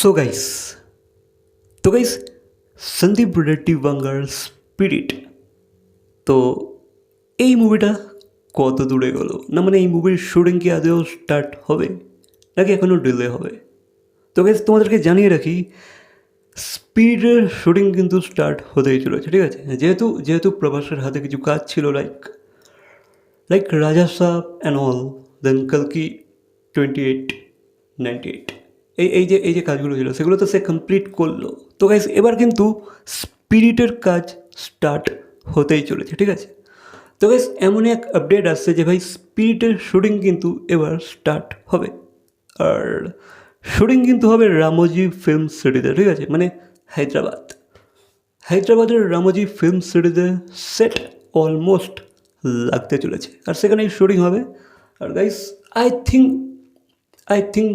So guys তো guys Sandeep Reddy বাঙ্গার spirit তো এই মুভিটা কত দূরে গেল? না মানে এই মুভির শুটিং কি আদৌ স্টার্ট হবে? নাকি এখনও ডিলে হবে? তো গাইস তোমাদেরকে জানিয়ে রাখি স্পিরিটের শুটিং কিন্তু স্টার্ট হতেই চলেছে, ঠিক আছে? যেহেতু যেহেতু প্রভাসের হাতে কিছু কাজ ছিল like like Raja Saab and all then কালকি twenty eight ninety eight এই এই যে এই যে কাজগুলো ছিল, সেগুলো তো সে কমপ্লিট করল। তো গাইস এবার কিন্তু স্পিরিটের কাজ স্টার্ট হতেই চলেছে, ঠিক আছে? তো গাইস এমন এক আপডেট আসছে যে ভাই স্পিরিটের শুটিং কিন্তু এবার স্টার্ট হবে। আর শুটিং কিন্তু হবে রামোজি ফিল্ম সিটিতে ঠিক আছে? মানে হায়দ্রাবাদ। হায়দ্রাবাদের রামোজি ফিল্ম সিটিতে সেট অলমোস্ট লাগতে চলেছে। আর সেখানে শুটিং হবে। আর guys I think I think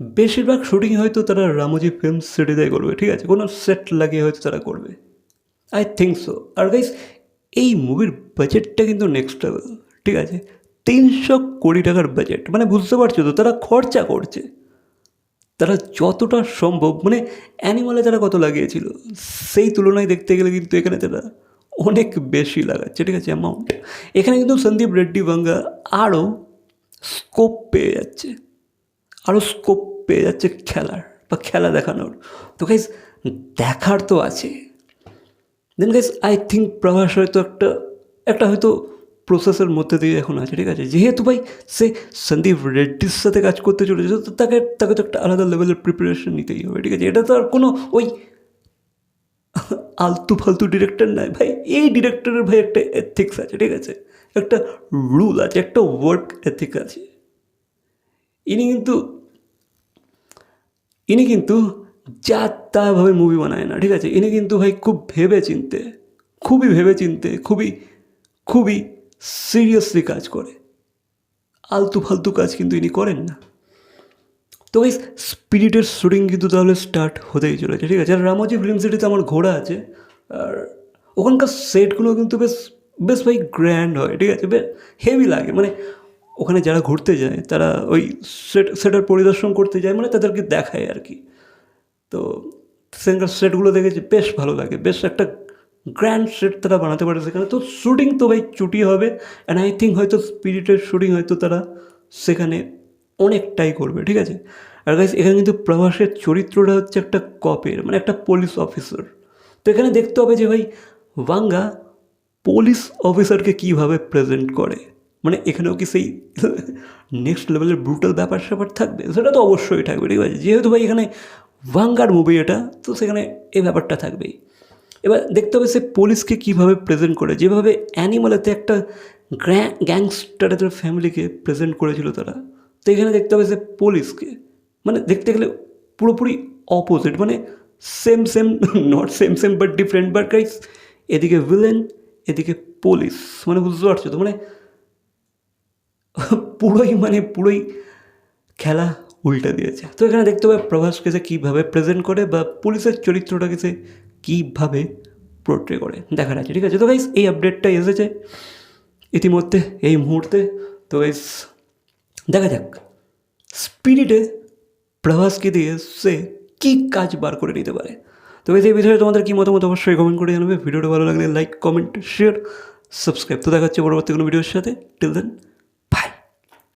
বেশিরভাগ শুটিং হয়তো তারা রামোজি ফিল্ম সিটিতে করবে, ঠিক আছে? কোনো সেট লাগিয়ে হয়তো তারা করবে। আই থিঙ্ক সো আর গাইস এই মুভির বাজেটটা কিন্তু নেক্সট লেভেল ঠিক আছে? তিনশো কোটি টাকার বাজেট মানে বুঝতে পারছ তো, তারা খরচা করছে। তারা যতটা সম্ভব মানে অ্যানিমালে তারা কত লাগিয়েছিল, সেই তুলনায় দেখতে গেলে কিন্তু এখানে তারা অনেক বেশি লাগাচ্ছে, ঠিক আছে? অ্যামাউন্ট এখানে কিন্তু সন্দীপ রেড্ডি বাঙ্গা আরও স্কোপ পেয়ে যাচ্ছে। আরও স্কোপ পেয়ে যাচ্ছে খেলার বা খেলা দেখানোর। তো গাইজ দেখার তো আছে। Then guys I think Prabhas হয়তো একটা একটা হয়তো প্রসেসের মধ্যে দিয়ে এখন আছে, ঠিক আছে? যেহেতু ভাই সে সন্দীপ রেড্ডির সাথে কাজ করতে চলেছে, তো তাকে তাকে তো একটা আলাদা লেভেলের প্রিপারেশন নিতেই হবে, ঠিক আছে? এটা তো আর কোনো ওই আলতু ফালতু ডিরেক্টর নয় ভাই, এই ডিরেক্টরের ভাই একটা এথিক্স আছে, ঠিক আছে? একটা রুল আছে, একটা ওয়ার্ক এথিক আছে। ইনি কিন্তু ইনি কিন্তু যা তাভাবে মুভি বানায় না, ঠিক আছে? ইনি কিন্তু ভাই খুব ভেবে চিনতে খুবই ভেবে চিনতে খুবই খুবই সিরিয়াসলি কাজ করে। আলতু ফালতু কাজ কিন্তু ইনি করেন না। তো এই স্পিরিটের শুটিং কিন্তু তাহলে স্টার্ট হতেই চলেছে, ঠিক আছে? আর রামোজি ফিল্ম সিটিতে আমার ঘোরা আছে, আর ওখানকার সেটগুলো কিন্তু বেশ বেশ ভাই গ্র্যান্ড হয়, ঠিক আছে? বেশ হেভি লাগে। মানে ওখানে যারা ঘুরতে যায়, তারা ওই সেট সেটার পরিদর্শন করতে যায় মানে তাদেরকে দেখায় আর কি। তো সেখানকার সেটগুলো দেখেছি বেশ ভালো লাগে, বেশ একটা গ্র্যান্ড সেট তারা বানাতে পারে সেখানে। তো শ্যুটিং তো ভাই চুটি হবে অ্যান্ড আই থিঙ্ক হয়তো স্পিরিটের শ্যুটিং হয়তো তারা সেখানে অনেকটাই করবে, ঠিক আছে? আর গাইস এখানে কিন্তু প্রভাসের চরিত্রটা হচ্ছে একটা কপের মানে একটা পুলিশ অফিসার তো এখানে দেখতে হবে যে ভাই বাঙ্গা পুলিশ অফিসারকে কীভাবে প্রেজেন্ট করে। মানে এখানেও কি সেই নেক্সট লেভেলের ব্রুটাল ব্যাপার স্যাপার থাকবে? সেটা তো অবশ্যই থাকবে, ঠিক আছে? যেহেতু ভাই এখানে ভাঙ্গার মুভি এটা, তো সেখানে এই ব্যাপারটা থাকবেই। এবার দেখতে হবে সে পুলিশকে কীভাবে প্রেজেন্ট করে। যেভাবে অ্যানিমালেতে একটা গ্র্যা গ্যাংস্টারের ফ্যামিলিকে প্রেজেন্ট করেছিল তারা, তো এখানে দেখতে হবে সে পুলিশকে মানে দেখতে গেলে পুরোপুরি অপোজিট মানে same same not same same but different but guys এদিকে ভিলেন এদিকে পুলিশ মানে বুঝতে পারছ তো? মানে পুরোই মানে পুরোই খেলা উল্টে দিয়েছে। তো এখানে দেখতে হবে প্রভাসকে সে কীভাবে প্রেজেন্ট করে বা পুলিশের চরিত্রটাকে সে কীভাবে পোর্ট্রে করে। দেখা যাচ্ছে ঠিক আছে? তো গাইস এই আপডেটটা এসেছে ইতিমধ্যে, এই মুহূর্তে। তো গাইস দেখা যাক স্পিরিটে প্রভাসকে দিয়ে সে কী কাজ বার করে নিতে পারে। তো এই বিষয়ে তোমাদের কী মতামত অবশ্যই কমেন্ট করে জানাবে। ভিডিওটা ভালো লাগলে লাইক কমেন্ট শেয়ার সাবস্ক্রাইব তো দেখা হচ্ছে পরবর্তী কোনো ভিডিওর সাথে। Till then